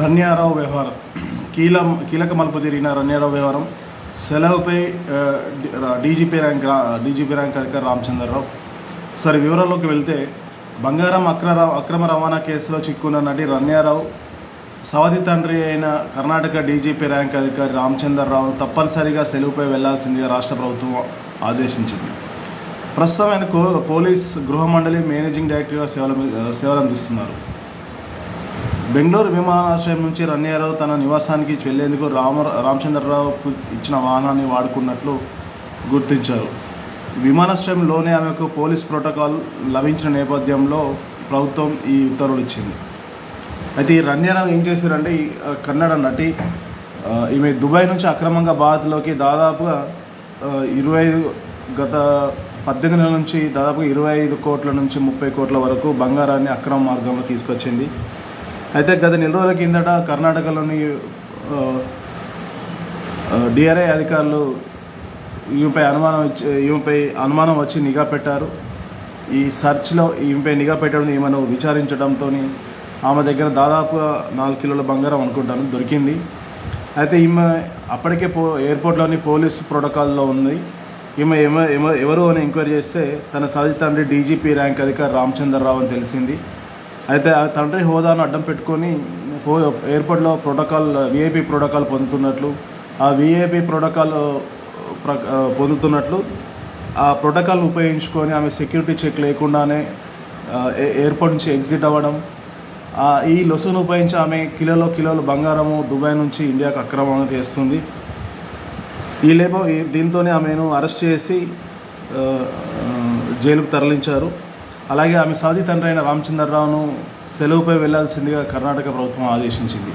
రన్యారావు వ్యవహారం. కీల కీలక మలుపు తిరిగిన రన్యారావు వ్యవహారం. సెలవుపై డీజీపీ ర్యాంక్ డీజీపీ ర్యాంక్ అధికారి రామచంద్రరావు. సరే వివరాల్లోకి వెళ్తే బంగారం అక్రమ అక్రమ రవాణా కేసులో చిక్కున్న నటి రన్యారావు సవతి తండ్రి అయిన కర్ణాటక డీజీపీ ర్యాంక్ అధికారి రామచంద్రరావు తప్పనిసరిగా సెలవుపై వెళ్ళాల్సిందిగా రాష్ట్ర ప్రభుత్వం ఆదేశించింది. ప్రస్తుతం ఆయన కో- పోలీస్ గృహ మండలి మేనేజింగ్ డైరెక్టర్గా సేవలు సేవలు అందిస్తున్నారు బెంగళూరు విమానాశ్రయం నుంచి రన్యారావు తన నివాసానికి వెళ్ళేందుకు రామ రామచంద్రరావుకు ఇచ్చిన వాహనాన్ని వాడుకున్నట్లు గుర్తించారు. విమానాశ్రయంలోనే ఆమెకు పోలీస్ ప్రోటోకాల్ లభించిన నేపథ్యంలో ప్రభుత్వం ఈ ఉత్తర్వులు ఇచ్చింది. అయితే ఈ రన్యారావు ఏం చేశారంటే ఈ కన్నడ నటి ఈమె దుబాయ్ నుంచి అక్రమంగా భారత్లోకి దాదాపుగా ఇరవై ఐదు గత పద్దెనిమిది నెలల నుంచి దాదాపుగా ఇరవై ఐదు కోట్ల నుంచి ముప్పై కోట్ల వరకు బంగారాన్ని అక్రమ మార్గంలో తీసుకొచ్చింది. అయితే గత నెల రోజుల కిందట కర్ణాటకలోని డిఆర్ఐ అధికారులు ఈమెపై అనుమానం ఇచ్చి ఈమెపై అనుమానం వచ్చి నిఘా పెట్టారు. ఈ సర్చ్లో ఈమెపై నిఘా పెట్టడం ఈమెను విచారించడంతో ఆమె దగ్గర దాదాపుగా నాలుగు కిలోల బంగారం అనుకుంటాను దొరికింది. అయితే ఈమె అప్పటికే పో ఎయిర్పోర్ట్లోని పోలీస్ ప్రోటోకాల్లో ఉంది. ఈమె ఎవరు అని ఎంక్వైరీ చేస్తే తన సాధి తండ్రి డీజీపీ ర్యాంక్ అధికారి రామచంద్రరావు అని తెలిసింది. అయితే ఆ తండ్రి హోదాను అడ్డం పెట్టుకొని ఎయిర్పోర్ట్లో ప్రోటోకాల్ విఐపి ప్రోటోకాల్ పొందుతున్నట్లు ఆ విఐపి ప్రోటోకాల్ పొందుతున్నట్లు ఆ ప్రోటోకాల్ ఉపయోగించుకొని ఆమె సెక్యూరిటీ చెక్ లేకుండానే ఎయిర్పోర్ట్ నుంచి ఎగ్జిట్ అవ్వడం ఈ లొసును ఉపయోగించి ఆమె కిలోలో కిలోలు బంగారము దుబాయ్ నుంచి ఇండియాకు అక్రమంగా చేస్తుంది. ఈ లేప దీంతోనే ఆమెను అరెస్ట్ చేసి జైలుకు తరలించారు. అలాగే ఆమె సాది తండ్రి అయిన రామచంద్రరావును సెలవుపై వెళ్ళాల్సిందిగా కర్ణాటక ప్రభుత్వం ఆదేశించింది.